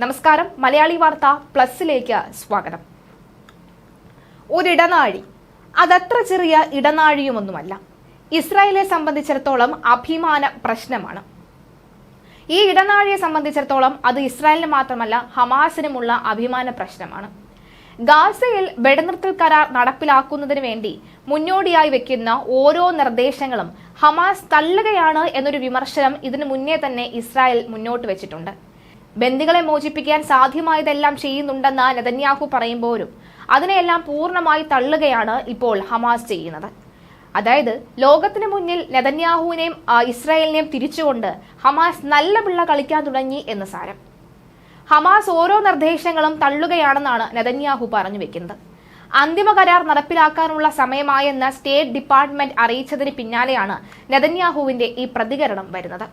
നമസ്കാരം. മലയാളി വാർത്ത പ്ലസിലേക്ക് സ്വാഗതം. ഒരിടനാഴി. അതത്ര ചെറിയ ഇടനാഴിയുമൊന്നുമല്ല. ഇസ്രായേലെ സംബന്ധിച്ചിടത്തോളം അഭിമാന പ്രശ്നമാണ്. ഈ ഇടനാഴിയെ സംബന്ധിച്ചിടത്തോളം അത് ഇസ്രായേലിന് മാത്രമല്ല ഹമാസിനുമുള്ള അഭിമാന പ്രശ്നമാണ്. ഗാസയിൽ വെടിനിർത്തൽ കരാർ നടപ്പിലാക്കുന്നതിന് വേണ്ടി മുന്നോടിയായി വെക്കുന്ന ഓരോ നിർദ്ദേശങ്ങളും ഹമാസ് തള്ളുകയാണ് എന്നൊരു വിമർശനം ഇതിനു മുന്നേ തന്നെ ഇസ്രായേൽ മുന്നോട്ട് വെച്ചിട്ടുണ്ട്. ബന്ദികളെ മോചിപ്പിക്കാൻ സാധ്യമായതെല്ലാം ചെയ്യുന്നുണ്ടെന്ന് നെതന്യാഹു പറയുമ്പോഴും അതിനെയെല്ലാം പൂർണമായി തള്ളുകയാണ് ഇപ്പോൾ ഹമാസ് ചെയ്യുന്നത്. അതായത് ലോകത്തിന് മുന്നിൽ നെതന്യാഹുവിനെയും ഇസ്രായേലിനെയും തിരിച്ചുകൊണ്ട് ഹമാസ് നല്ല പിള്ള കളിക്കാൻ തുടങ്ങി എന്ന് സാരം. ഹമാസ് ഓരോ നിർദ്ദേശങ്ങളും തള്ളുകയാണെന്നാണ് നെതന്യാഹു പറഞ്ഞു വെക്കുന്നത്. അന്തിമ കരാർ നടപ്പിലാക്കാനുള്ള സമയമായെന്ന് സ്റ്റേറ്റ് ഡിപ്പാർട്ട്മെന്റ് അറിയിച്ചതിന് പിന്നാലെയാണ് നെതന്യാഹുവിന്റെ ഈ പ്രതികരണം വരുന്നത്.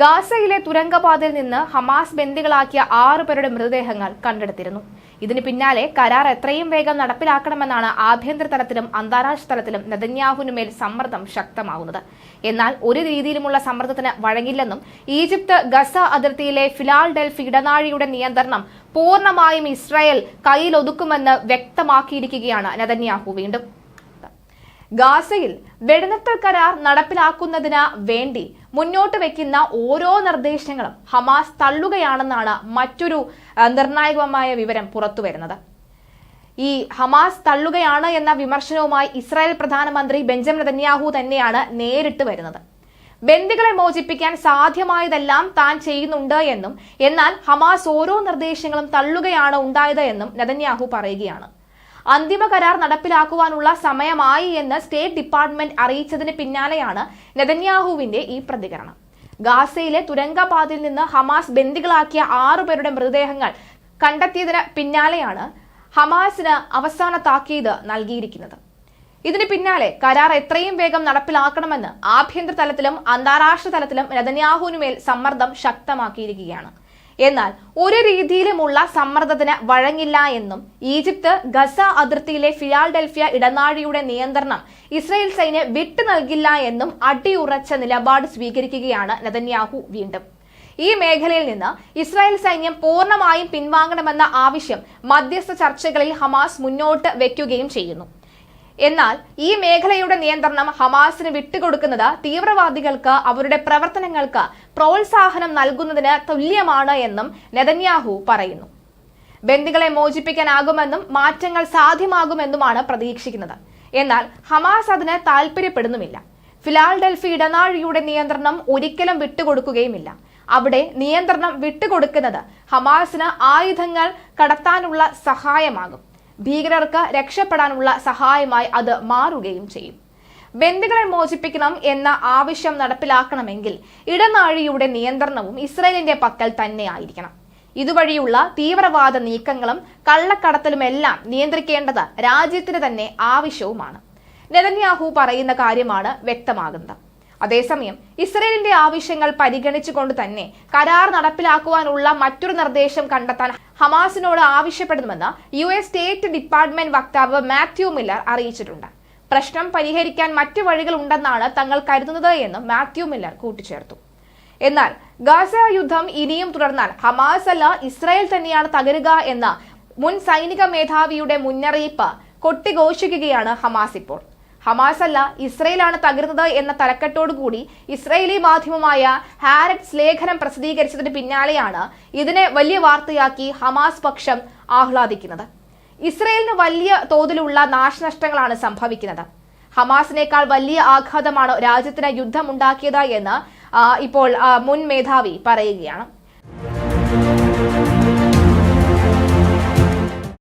ഗാസയിലെ തുരങ്കപാതയിൽ നിന്ന് ഹമാസ് ബന്ദികളാക്കിയ ആറു പേരുടെ മൃതദേഹങ്ങൾ കണ്ടെടുത്തിരുന്നു. ഇതിന് പിന്നാലെ കരാർ എത്രയും വേഗം നടപ്പിലാക്കണമെന്നാണ് ആഭ്യന്തര തലത്തിലും അന്താരാഷ്ട്ര തലത്തിലും നെതന്യാഹുവിനുമേൽ സമ്മർദ്ദം ശക്തമാകുന്നത്. എന്നാൽ ഒരു രീതിയിലുമുള്ള സമ്മർദ്ദത്തിന് വഴങ്ങില്ലെന്നും ഈജിപ്ത് ഗസ അതിർത്തിയിലെ ഫിലാൽ ഡെൽഫി ഇടനാഴിയുടെ നിയന്ത്രണം പൂർണമായും ഇസ്രായേൽ കയ്യിലൊതുക്കുമെന്ന് വ്യക്തമാക്കിയിരിക്കുകയാണ് നെതന്യാഹു വീണ്ടും. ഗാസയിൽ വെടിനിർത്തൽ കരാർ നടപ്പിലാക്കുന്നതിന് വേണ്ടി മുന്നോട്ട് വെക്കുന്ന ഓരോ നിർദ്ദേശങ്ങളും ഹമാസ് തള്ളുകയാണെന്നാണ് മറ്റൊരു നിർണായകമായ വിവരം പുറത്തുവരുന്നത് ഈ ഹമാസ് തള്ളുകയാണ് എന്ന വിമർശനവുമായി ഇസ്രായേൽ പ്രധാനമന്ത്രി ബെഞ്ചമിൻ നെതന്യാഹു തന്നെയാണ് നേരിട്ട് വരുന്നത്. ബന്ദികളെ മോചിപ്പിക്കാൻ സാധ്യമായതെല്ലാം താൻ ചെയ്യുന്നുണ്ട് എന്നും എന്നാൽ ഹമാസ് ഓരോ നിർദ്ദേശങ്ങളും തള്ളുകയാണ് ഉണ്ടായത് എന്നും നെതന്യാഹു പറയുകയാണ്. അന്തിമ കരാർ നടപ്പിലാക്കുവാനുള്ള സമയമായി എന്ന് സ്റ്റേറ്റ് ഡിപ്പാർട്ട്മെന്റ് അറിയിച്ചതിന് പിന്നാലെയാണ് നെതന്യാഹുവിന്റെ ഈ പ്രതികരണം. ഗാസയിലെ തുരങ്കപാതിൽ നിന്ന് ഹമാസ് ബന്ദികളാക്കിയ ആറു പേരുടെ മൃതദേഹങ്ങൾ കണ്ടെത്തിയതിന് പിന്നാലെയാണ് ഹമാസിന് അവസാന താക്കീത് നൽകിയിരിക്കുന്നത്. ഇതിന് പിന്നാലെ കരാർ എത്രയും വേഗം നടപ്പിലാക്കണമെന്ന് ആഭ്യന്തര തലത്തിലും അന്താരാഷ്ട്ര തലത്തിലും നെതന്യാഹുവിനുമേൽ സമ്മർദ്ദം ശക്തമാക്കിയിരിക്കുകയാണ്. എന്നാൽ ഒരു രീതിയിലുമുള്ള സമ്മർദ്ദത്തിന് വഴങ്ങില്ല എന്നും ഈജിപ്ത് ഗസ അതിർത്തിയിലെ ഫിലാൽഡൽഫിയ ഇടനാഴിയുടെ നിയന്ത്രണം ഇസ്രയേൽ സൈന്യം വിട്ടു നൽകില്ല എന്നും അടിയുറച്ച നിലപാട് സ്വീകരിക്കുകയാണ് നെതന്യാഹു വീണ്ടും. ഈ മേഖലയിൽ നിന്ന് ഇസ്രായേൽ സൈന്യം പൂർണമായും പിൻവാങ്ങണമെന്ന ആവശ്യം മധ്യസ്ഥ ചർച്ചകളിൽ ഹമാസ് മുന്നോട്ട് വെക്കുകയും ചെയ്യുന്നു. എന്നാൽ ഈ മേഖലയുടെ നിയന്ത്രണം ഹമാസിന് വിട്ടുകൊടുക്കുന്നത് തീവ്രവാദികൾക്ക് അവരുടെ പ്രവർത്തനങ്ങൾക്ക് പ്രോത്സാഹനം നൽകുന്നതിന് തുല്യമാണ് എന്നും നെതന്യാഹു പറയുന്നു. ബന്ദികളെ മോചിപ്പിക്കാനാകുമെന്നും മാറ്റങ്ങൾ സാധ്യമാകുമെന്നുമാണ് പ്രതീക്ഷിക്കുന്നത്. എന്നാൽ ഹമാസ് അതിന് താൽപര്യപ്പെടുന്നുമില്ല. ഫിലാൽ ഡൽഫി ഇടനാഴിയുടെ നിയന്ത്രണം ഒരിക്കലും വിട്ടുകൊടുക്കുകയുമില്ല. അവിടെ നിയന്ത്രണം വിട്ടുകൊടുക്കുന്നത് ഹമാസിന് ആയുധങ്ങൾ കടത്താനുള്ള സഹായമാകും. ഭീകരർക്ക് രക്ഷപ്പെടാനുള്ള സഹായമായി അത് മാറുകയും ചെയ്യും. ബന്ദികളെ മോചിപ്പിക്കണം എന്ന ആവശ്യം നടപ്പിലാക്കണമെങ്കിൽ ഇടനാഴിയുടെ നിയന്ത്രണവും ഇസ്രയേലിന്റെ പക്കൽ തന്നെ ആയിരിക്കണം ഇതുവഴിയുള്ള തീവ്രവാദ നീക്കങ്ങളും കള്ളക്കടത്തലുമെല്ലാം നിയന്ത്രിക്കേണ്ടത് രാജ്യത്തിന് തന്നെ ആവശ്യവുമാണ്. നെതന്യാഹു പറയുന്ന കാര്യമാണ് വ്യക്തമാകുന്നത്. അതേസമയം ഇസ്രയേലിന്റെ ആവശ്യങ്ങൾ പരിഗണിച്ചുകൊണ്ട് തന്നെ കരാർ നടപ്പിലാക്കുവാനുള്ള മറ്റൊരു നിർദ്ദേശം കണ്ടെത്താൻ ഹമാസിനോട് ആവശ്യപ്പെടുന്നുവെന്ന് യു എസ് സ്റ്റേറ്റ് ഡിപ്പാർട്ട്മെന്റ് വക്താവ് മാത്യു മില്ലർ അറിയിച്ചിട്ടുണ്ട്. പ്രശ്നം പരിഹരിക്കാൻ മറ്റു വഴികൾ ഉണ്ടെന്നാണ് തങ്ങൾ കരുതുന്നത് എന്ന് മാത്യു മില്ലർ കൂട്ടിച്ചേർത്തു. എന്നാൽ ഗാസ യുദ്ധം ഇനിയും തുടർന്നാൽ ഹമാസ് അല്ല ഇസ്രായേൽ തന്നെയാണ് തകരുക എന്ന മുൻ സൈനിക മേധാവിയുടെ മുന്നറിയിപ്പ് കൊട്ടിഘോഷിക്കുകയാണ് ഹമാസ് ഇപ്പോൾ. ഹമാസ് അല്ല ഇസ്രയേലാണ് തകരുന്നത് എന്ന തലക്കെട്ടോടുകൂടി ഇസ്രയേലി മാധ്യമമായ ഹാരറ്റ്സ് ലേഖനം പ്രസിദ്ധീകരിച്ചതിന് പിന്നാലെയാണ് ഇതിനെ വലിയ വാർത്തയാക്കി ഹമാസ് പക്ഷം ആഹ്ലാദിക്കുന്നത്. ഇസ്രയേലിന് വലിയ തോതിലുള്ള നാശനഷ്ടങ്ങളാണ് സംഭവിക്കുന്നത്. ഹമാസിനേക്കാൾ വലിയ ആഘാതമാണ് രാജ്യത്തിന് യുദ്ധമുണ്ടാക്കിയത് എന്ന് ഇപ്പോൾ മുൻ മേധാവി പറയുകയാണ്.